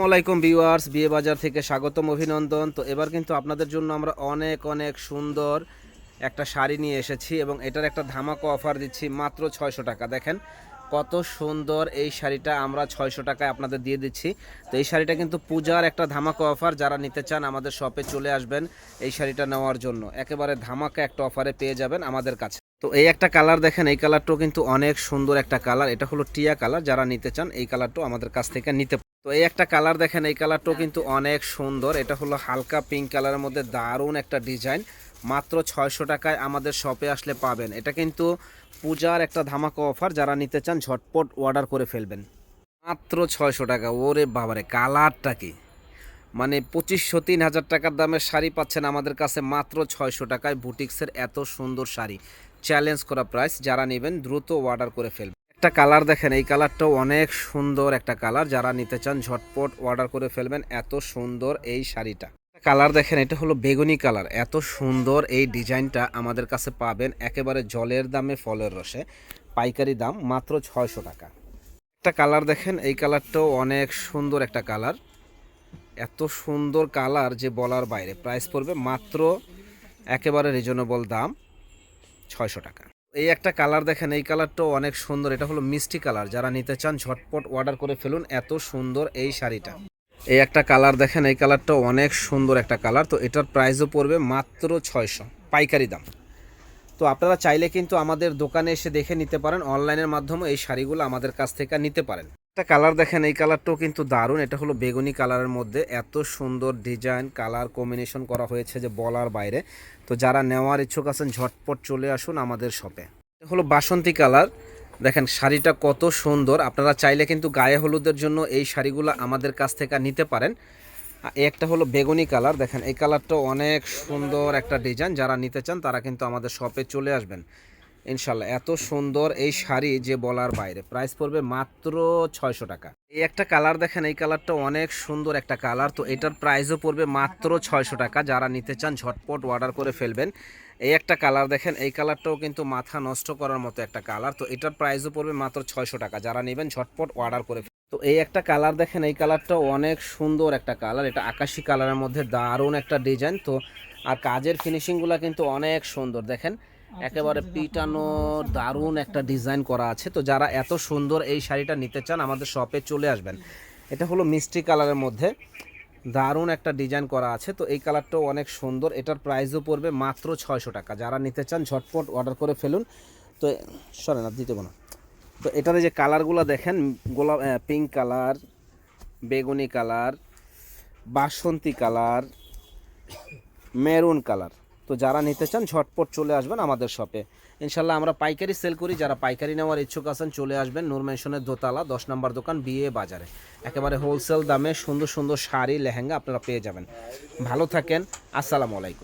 আসসালামু আলাইকুম ভিউয়ার্স, বিয়ে বাজার থেকে স্বাগতম, অভিনন্দন। তো এবার কিন্তু আপনাদের জন্য আমরা অনেক অনেক সুন্দর একটা শাড়ি নিয়ে এসেছি এবং এটার একটা ধামাকা অফার দিচ্ছি মাত্র ছয়শো টাকা। দেখেন কত সুন্দর এই শাড়িটা আমরা ছয়শো টাকায় আপনাদের দিয়ে দিচ্ছি। তো এই শাড়িটা কিন্তু পূজার একটা ধামাকা অফার যারা নিতে চান আমাদের শপে চলে আসবেন এই শাড়িটা নেওয়ার জন্য। একেবারে ধামাকা একটা অফারে পেয়ে যাবেন আমাদের কাছে। তো এই একটা কালার দেখেন, এই কালারটাও কিন্তু অনেক সুন্দর একটা কালার এটা হলো টিয়া কালার যারা নিতে চান এই কালারটাও আমাদের কাছ থেকে নিতে। তো এই একটা কালার দেখেন, এই কালারটাও কিন্তু অনেক সুন্দর। এটা হলো হালকা পিঙ্ক কালারের মধ্যে দারুণ একটা ডিজাইন মাত্র ছয়শো টাকায় আমাদের শপে আসলে পাবেন। এটা কিন্তু পূজার একটা ধামাকা অফার যারা নিতে চান ঝটপট অর্ডার করে ফেলবেন। মাত্র ছয়শো টাকা, ওরে বাবারে কালারটা কি? মানে পঁচিশশো, তিন হাজার টাকার দামের শাড়ি পাচ্ছেন আমাদের কাছে মাত্র ছয়শো টাকায় বুটিক্সের এত সুন্দর শাড়ি। চ্যালেঞ্জ করা প্রাইস যারা নেবেন দ্রুত অর্ডার করে ফেলবেন। একটা কালার দেখেন, এই কালারটাও অনেক সুন্দর একটা কালার। যারা নিতে চান, ঝটপট অর্ডার করে ফেলবেন এত সুন্দর এই শাড়িটা। কালার দেখেন, এটা হলো বেগুনি কালার। এত সুন্দর এই ডিজাইনটা আমাদের কাছে পাবেন একেবারে জলের দামে, ফলের রসে। পাইকারি দাম মাত্র ছয়শো টাকা। একটা কালার দেখেন, এই কালারটাও অনেক সুন্দর একটা কালার। এত সুন্দর কালার যে বলার বাইরে। প্রাইস পড়বে মাত্র একেবারে রিজনেবল দাম, ছয়শো টাকা। এই একটা কালার দেখেন, এই কালারটাও অনেক সুন্দর। এটা হলো মিষ্টি কালার। যারা নিতে চান, ঝটপট অর্ডার করে ফেলুন। এত সুন্দর এই শাড়িটা। এই একটা কালার দেখেন, এই কালারটাও অনেক সুন্দর একটা কালার। তো এটার প্রাইসও পড়বে মাত্র ছয়শো। পাইকারি দাম। তো আপনারা চাইলে কিন্তু আমাদের দোকানে এসে দেখে নিতে পারেন। অনলাইনের মাধ্যমে এই শাড়িগুলো আমাদের কাছ থেকে নিতে পারেন। একটা কালার দেখেন, এই কালারটাও কিন্তু দারুণ। এটা হলো বেগুনি কালারের মধ্যে এত সুন্দর ডিজাইন কালার কম্বিনেশন করা হয়েছে যে বলার বাইরে। তো যারা নেওয়ার ইচ্ছুক আছেন, ঝটপট চলে আসুন আমাদের শপে এটা হলো বাসন্তী কালার দেখেন, শাড়িটা কত সুন্দর। আপনারা চাইলে কিন্তু গায়ে হলুদের জন্য এই শাড়িগুলো আমাদের কাছ থেকে নিতে পারেন। একটা হলো বেগুনি কালার দেখেন, এই কালারটাও অনেক সুন্দর একটা ডিজাইন যারা নিতে চান, তারা কিন্তু আমাদের শপে চলে আসবেন। ইনশাল্লাহ, এত সুন্দর এই শাড়ি যে বলার বাইরে। প্রাইস পড়বে মাত্র ছয়শো টাকা। এই একটা কালার দেখেন, এই কালারটা অনেক সুন্দর একটা কালার। তো এটার প্রাইসও পড়বে মাত্র ছয়শো টাকা। যারা নিতে চান, ঝটপট অর্ডার করে ফেলবেন। এই একটা কালার দেখেন, এই কালারটাও কিন্তু মাথা নষ্ট করার মতো একটা কালার। তো এটার প্রাইসও পড়বে মাত্র ছয়শো টাকা। যারা নেবেন, ঝটপট অর্ডার করে তো এই একটা কালার দেখেন, এই কালারটাও অনেক সুন্দর একটা কালার। এটা আকাশি কালারের মধ্যে দারুণ একটা ডিজাইন। তো আর কাজের ফিনিশিংগুলো কিন্তু অনেক সুন্দর। দেখেন একেবারে পিটানো দারুণ একটা ডিজাইন করা আছে। তো যারা এত সুন্দর এই শাড়িটা নিতে চান আমাদের শপে চলে আসবেন। এটা হলো মিষ্টি কালারের মধ্যে দারুণ একটা ডিজাইন করা আছে। তো এই কালারটাও অনেক সুন্দর। এটার প্রাইসও পড়বে মাত্র ছয়শো টাকা। যারা নিতে চান ঝটপট অর্ডার করে ফেলুন। তো সরে না দিতে না। তো এটার যে কালারগুলো দেখেন গোলাপ পিঙ্ক কালার বেগুনি কালার বাসন্তী কালার মেরুন কালার। তো যারা নিতে চান, ঝটপট চলে আসবেন আমাদের শপে ইনশাল্লাহ আমরা পাইকারি সেল করি, যারা পাইকারি নেওয়ার ইচ্ছুক আছেন চলে আসবেন নূর মেনশনের দোতলা, দশ নম্বর দোকান বিয়ে বাজারে। একেবারে হোলসেল দামে সুন্দর সুন্দর শাড়ি, লেহেঙ্গা আপনারা পেয়ে যাবেন। ভালো থাকেন, আসসালামু আলাইকুম।